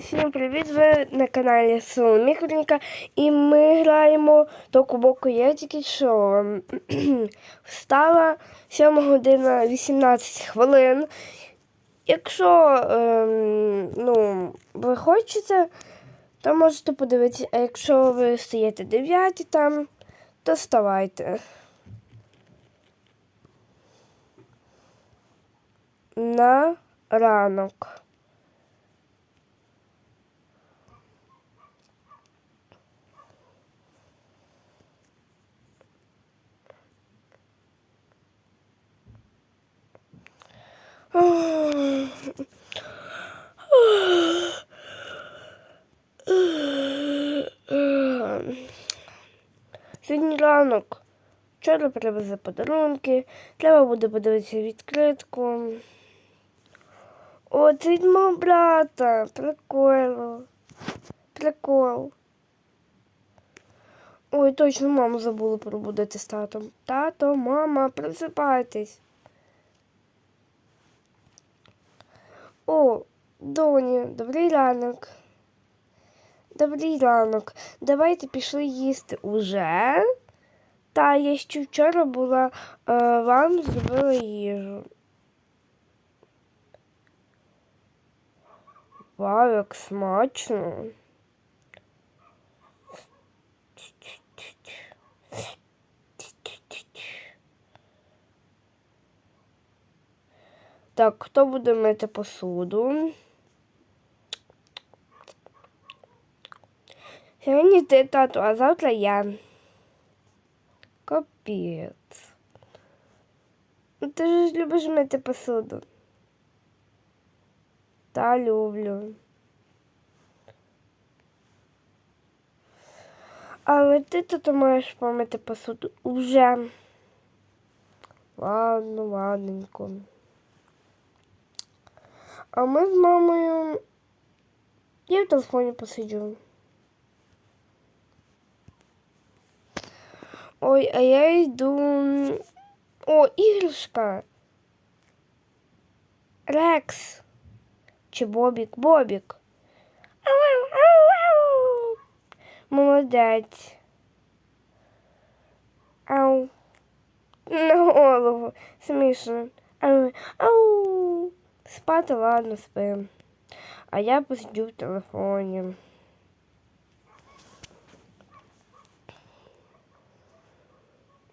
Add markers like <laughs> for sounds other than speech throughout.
Всім привіт! Ви на каналі Соломікульника і ми граємо до кубоку. Я тільки що <clears throat> встала 7 година 18 хвилин. Якщо ем, ну, ви хочете, то можете подивитися, а якщо ви стаєте 9 там, то вставайте. На ранок. Сьогодні ранок. Вчора привезли подарунки. Треба буде подивитися відкритку. О, це від мого брата. Прикольно. Прикол. Ой, точно маму забула пробудити з татом. Тато, мама, просипайтесь. О, доні, добрий ранок. Добрий ранок. Давайте пішли їсти уже. Та я ще вчора була е, вам зробила їжу. Вау, як смачно. Так, хто буде мити посуду? Сьогодні ти, тату, а завтра я. Капець. Ну ти ж любиш мити посуду. Та люблю. Але ти тут маєш помити посуду уже. Ладно, ладненько. А ми з мамою. Я в телефоні посиджу. Ой, а я йду. О, іграшка. Рекс. Чи Бобік? Бобік. Молодець. Ау. На голову. Смішно. Ау. Ау. Спати, ладно, спим. А я посидю в телефоні.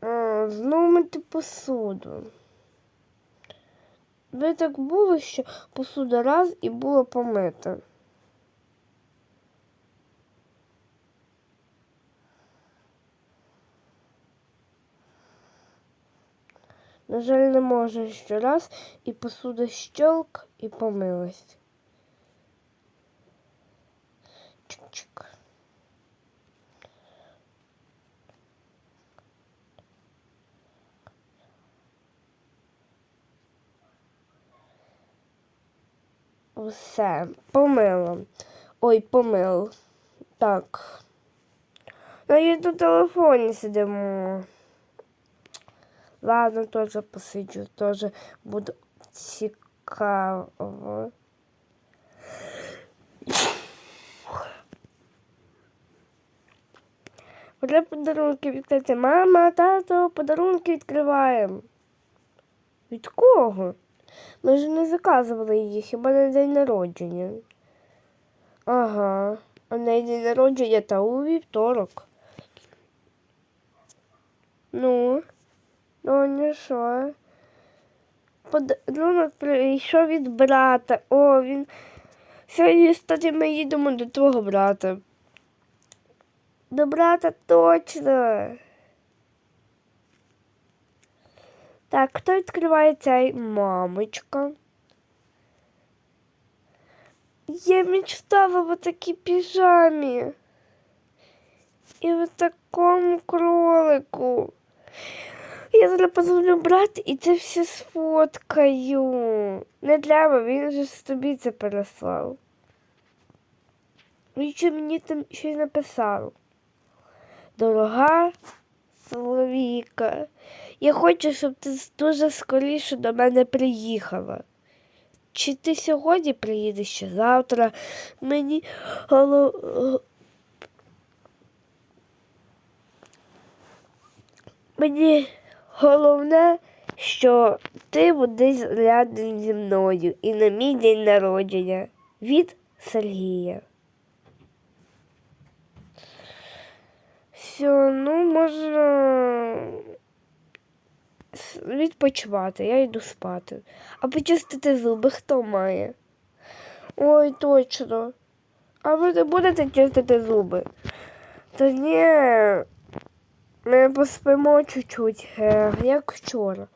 А, Знову мити посуду. Ви так було, що посуда раз і була помита. Жаль, не можна щораз, і посуда щелк і помилась. Чик-чик. Все, помила. Ой, помил. Так. Ну, і на телефоні сидимо. Ладно, теж посиджу, теж буде цікаво. Вже подарунки відкрити. Мама, тато, подарунки відкриваємо. Від кого? Ми ж не заказували її, хіба на день народження. Ага. А на день народження та у вівторок. Ну, ну не що. Подарунок прийшов від брата. О, він. Сьогодні, кстати, ми їдемо до твого брата. До брата точно. Так, хто відкриває цей мамочка? Я мечтала в такій піжамі. І в такому кролику. Я зараз позвоню брат і це все сфоткаю. Не треба, він же тобі це переслав. Він ще мені там щось написав. Дорога Соловіка, я хочу, щоб ти дуже скоріше до мене приїхала. чи ти сьогодні приїдеш, чи завтра. Мені голов... Мені головне, що ти будеш рядом зі мною і на мій день народження від Сергія. Все, ну можна відпочивати, я йду спати. А почистити зуби хто має? Ой, точно. А ви не будете чистити зуби? Та ні. Ми поспимо чуть-чуть, е, як вчора.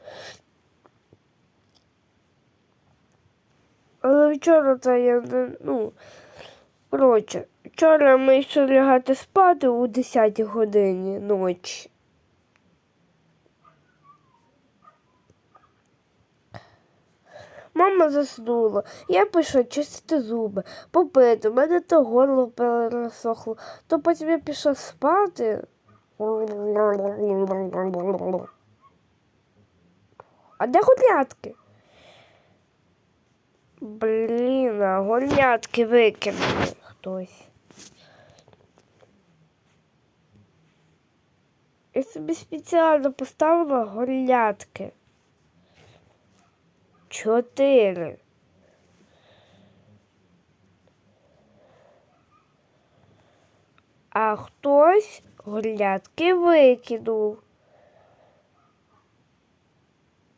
Але вчора то я ну. Коротше, вчора ми йшли лягати спати у 10 годині ночі. Мама заснула. Я пішла чистити зуби, попити. У мене то горло пересохло, то потім я пішла спати. А де гулятки? Блін, а гулятки викинули хтось. Я собі спеціально поставила гулятки. Чотири. А хтось гулятки викинув.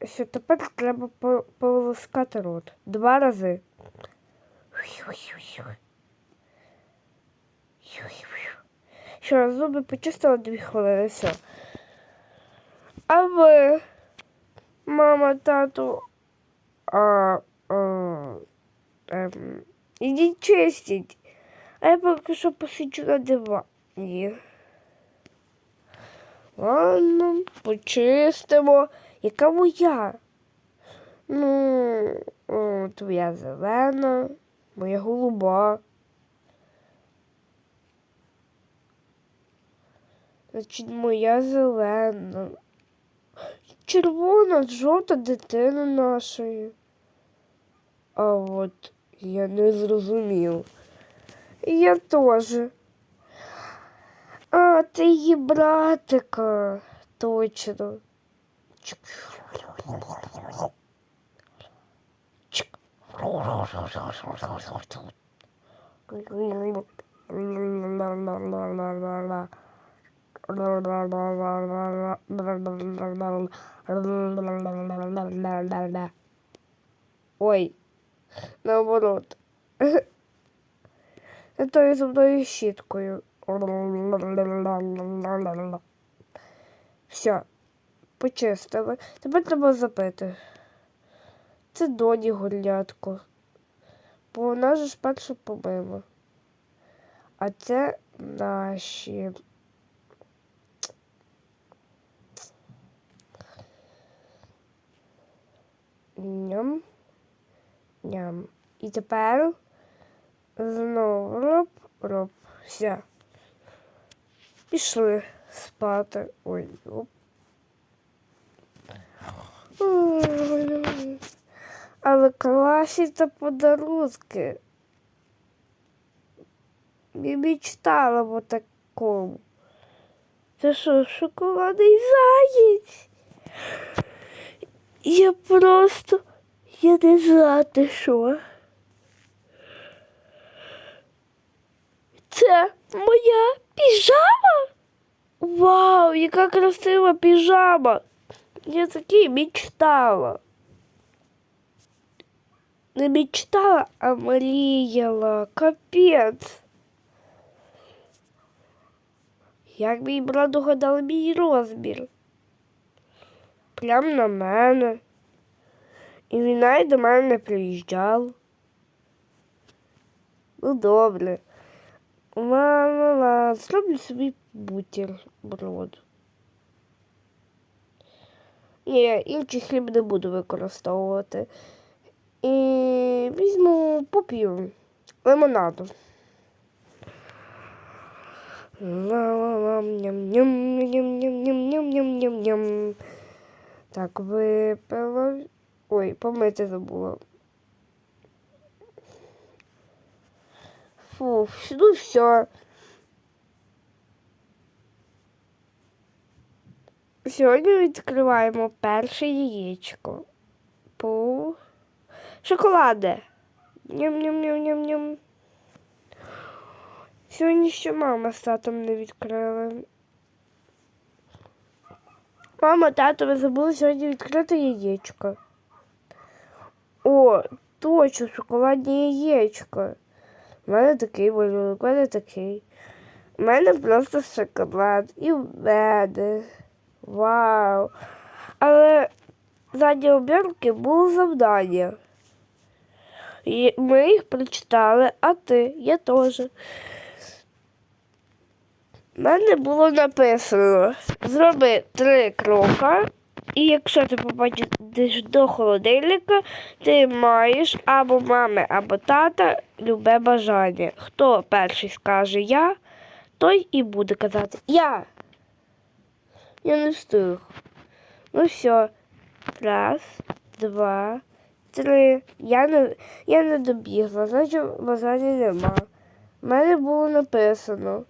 Що тепер треба по- полоскати рот. Два рази. Що, зуби почистила дві хвилини, все. А ви, мама, тату, а, а, ем, ідіть чистіть. А я поки що посиджу на дивані. Ладно, почистимо. Яка моя? Ну, твоя зелена, моя голуба. Значить, моя зелена. Червона, жовта дитина нашої. А от я не зрозумів. Я теж. А, ти її братика. Точно. Чик. Ой, наоборот. <laughs> Это я зубною щіткою. Все, почистили. Тепер треба запити. Це доні гулятко. Бо вона ж перше помила. А це наші. Ням. Ням. І тепер знову роб, роб. Все. Пішли спати. Ой, оп. Але класні та подарунки. Я мечтала в такому. Це що, шоколадний заєць? Я просто я не знати що. Це моя піжама? Вау, яка красива піжама. Я такий мечтала. Не мечтала, а мріяла. Капець. Як мій брат догадав мій розмір. Прям на мене. І він навіть до мене не приїжджав. Ну добре. Ла-ла-ла, зроблю собі бутерброд. Ні, інший хліб не буду використовувати. І візьму поп'ю лимонаду. Ла-ла-ла, ням-ням-ням-ням-ням-ням-ням-ням. Так, випила. Ой, помити забула. Фу, ну все. Сьогодні відкриваємо перше яєчко. По шоколаде. Ням-ням-ням-ням-ням. Сьогодні ще мама з татом не відкрили. Мама, тато, ви забули сьогодні відкрити яєчко. О, точно, шоколадне яєчко. У мене такий малюнок, у мене такий. У мене просто шоколад і в мене. Вау. Але ззаді обірки було завдання. І ми їх прочитали, а ти, я теж. У мене було написано: зроби три кроки, і якщо ти попадеш до холодильника, ти маєш або мами, або тата любе бажання. Хто перший скаже я, той і буде казати Я. Я не встиг. Ну все. Раз, два, три. Я не, я не добігла, значить бажання нема. У мене було написано.